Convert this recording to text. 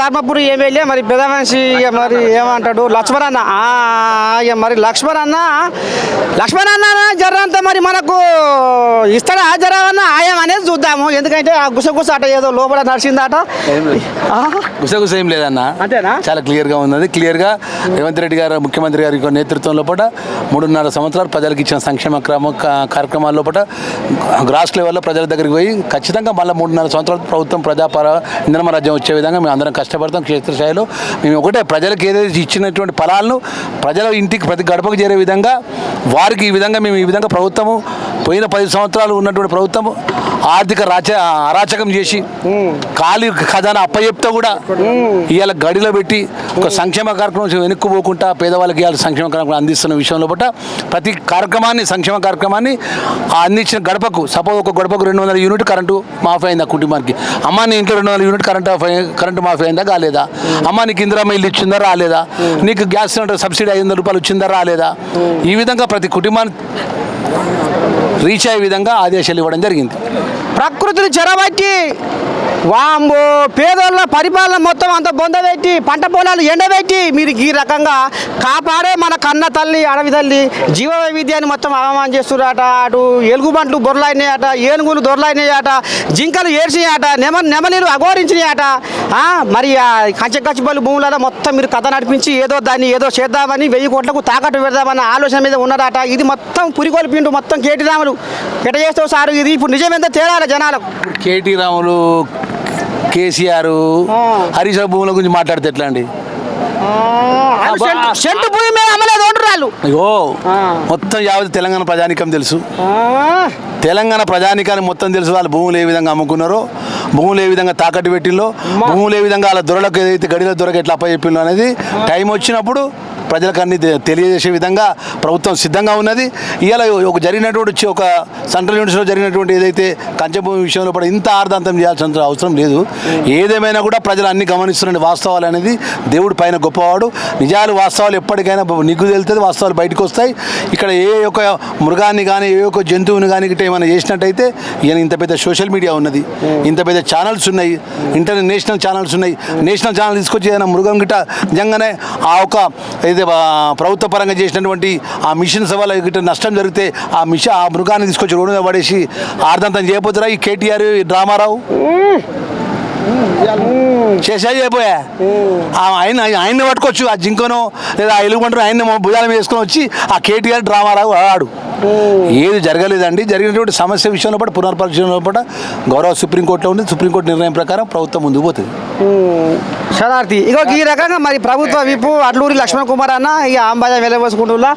Dharmapuri MLA మరి ఇక మరి ఏమంటాడు? లక్ష్మణ్ అన్న ఇక మరి లక్ష్మణ్ అన్న లక్ష్మణ్ అన్న జరంతా మరి మనకు ఇస్తాడా జరవన్న ఆయం అనేది చూద్దాము. ఎందుకంటే ఆ గుసగుస అట ఏదో లోపల నడిచిందట. గుసగుస ఏం లేదన్న. అంతేనా? చాలా క్లియర్గా ఉన్నది. క్లియర్గా రేవంత్ రెడ్డి గారు ముఖ్యమంత్రి గారి నేతృత్వంలో పూట మూడున్నర సంవత్సరాలు ప్రజలకు ఇచ్చిన సంక్షేమ క్రమ కార్యక్రమాల్లో పూట గ్రాస్ లెవెల్లో ప్రజల దగ్గరికి పోయి ఖచ్చితంగా మళ్ళీ మూడున్నర సంవత్సరాలు ప్రభుత్వం ప్రజాపర ఇంధనమ రాజ్యం వచ్చే విధంగా మేము అందరం కష్టపడతాం క్షేత్రస్థాయిలో మేము ఒకటే ప్రజలకు ఏదైతే ఇచ్చినటువంటి ఫలాలను ప్రజల ఇంటికి ప్రతి గడపకు చేరే విధంగా వారికి ఈ విధంగా మేము ఈ విధంగా ప్రభుత్వము పోయిన పది సంవత్సరాలు ఉన్నటువంటి ప్రభుత్వం ఆర్థిక రాచ అరాచకం చేసి ఖాళీ ఖజానా అప్పచెప్తే కూడా ఇవాళ గడిలో పెట్టి ఒక సంక్షేమ కార్యక్రమం వెనక్కు పోకుండా పేదవాళ్ళకి ఇవాళ సంక్షేమ కార్యక్రమం అందిస్తున్న విషయంలో పట్ల ప్రతి కార్యక్రమాన్ని సంక్షేమ కార్యక్రమాన్ని ఆ అందించిన గడపకు సపోజ్ ఒక గడపకు రెండు వందల యూనిట్ కరెంటు మాఫీ అయింది కుటుంబానికి? అమ్మ నీ ఇంట్లో రెండు వందల యూనిట్ కరెంట్ కరెంటు మాఫీ అయిందా? కాలేదా? అమ్మ నీకు ఇందిరా ఇల్లు ఇచ్చిందా? రాలేదా? నీకు గ్యాస్ సిలిండర్ సబ్సిడీ ఐదు వందల రూపాయలు వచ్చిందా రాలేదా? ఈ విధంగా ప్రతి కుటుంబాన్ని రీచ్ అయ్యే విధంగా ఆదేశాలు ఇవ్వడం జరిగింది. ప్రకృతిని చెరబట్టి వాంబో పేదోళ్ళ పరిపాలన మొత్తం అంత బొందబెట్టి పంట పొలాలు ఎండబెట్టి మీరు ఈ రకంగా కాపాడే మన కన్న తల్లి అడవి తల్లి జీవ వైవిధ్యాన్ని మొత్తం అవమానం చేస్తున్నారట అటు ఎలుగుబంట్లు బొర్లైనాయట ఏనుగులు దొరలైనాయట జింకలు ఏడ్చినాయట నెమ నెమలీలు అఘోరించినాయట. మరి ఆ కంచె కచ్చిపల్లి భూములలో మొత్తం మీరు కథ నడిపించి ఏదో దాన్ని ఏదో చేద్దామని వెయ్యి కోట్లకు తాకట్టు పెడదామన్న ఆలోచన మీద ఉన్నారట. ఇది మొత్తం పురికొల్పిండు మొత్తం కేటీ రాములు. ఎట చేస్తావు సారు? ఇది ఇప్పుడు నిజమేందో తేడాలి జనాలకు? కేటీ రాములు కేసీఆర్ రావు భూముల గురించి మాట్లాడితే ఎట్లా అండి భూమి మీద అయ్యో. మొత్తం యావత్ తెలంగాణ ప్రజానికం తెలుసు. తెలంగాణ ప్రజానికానికి మొత్తం తెలుసు వాళ్ళు భూములు ఏ విధంగా అమ్ముకున్నారో భూములు ఏ విధంగా తాకట్టు పెట్టిందో భూములు ఏ విధంగా వాళ్ళ దొరలకు ఏదైతే గడిలో దొరక ఎట్లా అప్పచెప్పిందో అనేది టైం వచ్చినప్పుడు ప్రజలకు అన్ని తె- తెలియజేసే విధంగా ప్రభుత్వం సిద్ధంగా ఉన్నది. ఇవాళ ఒక జరిగినటువంటి ఒక సెంట్రల్ యూనివర్సిటీలో జరిగినటువంటి ఏదైతే కంచభూమి విషయంలో కూడా ఇంత ఆర్దాంతం చేయాల్సిన అవసరం లేదు. ఏదేమైనా కూడా ప్రజలు అన్ని గమనిస్తున్న వాస్తవాలు అనేది. దేవుడి పైన గొప్పవాడు. నిజాలు వాస్తవాలు ఎప్పటికైనా నిగ్గు తేలుతుంది వాస్తవాలు బయటకు వస్తాయి. ఇక్కడ ఏ ఒక్క మృగాన్ని కానీ ఏ ఒక్క జంతువుని కానీ గిట్ట ఏమైనా చేసినట్టయితే ఈయన ఇంత పెద్ద సోషల్ మీడియా ఉన్నది. ఇంత పెద్ద ఛానల్స్ ఉన్నాయి. ఇంటర్నేషనల్ ఛానల్స్ ఉన్నాయి. నేషనల్ ఛానల్ తీసుకొచ్చి ఏదైనా మృగం గిట్ట నిజంగానే ఆ ఒక ఏదైతే ప్రభుత్వ పరంగా చేసినటువంటి ఆ మిషన్స్ వల్ల గిట్ట నష్టం జరిగితే ఆ మిషన్ ఆ మృగాన్ని తీసుకొచ్చి రోడ్డు పడేసి ఆర్దంతం చేయబోతురా ఈ కేటీఆర్ రామారావు? డ్రామారావు చేసా చేయబోయా? ఆయన ఆయన్ని పట్టుకోవచ్చు ఆ జింకను లేదా ఆ ఎలుగుబంటను ఆయన్ని భుజాల మీద వేసుకొని వచ్చి ఆ కేటీఆర్ డ్రామారావు ఆడు ఏది జరగలేదండి. జరిగినటువంటి సమస్య విషయంలో పాటు పునర్పరిశీలనలో పాటు గౌరవ సుప్రీంకోర్టులో ఉంది. సుప్రీంకోర్టు నిర్ణయం ప్రకారం ప్రభుత్వం ముందుకు పోతుంది. శరార్థి ఇగో ఈ రకంగా మరి ప్రభుత్వ విపు అట్లూరి లక్ష్మణ్ కుమార్ అన్న ఇక అంబాజా వెళ్ళబోసుకుంటున్నా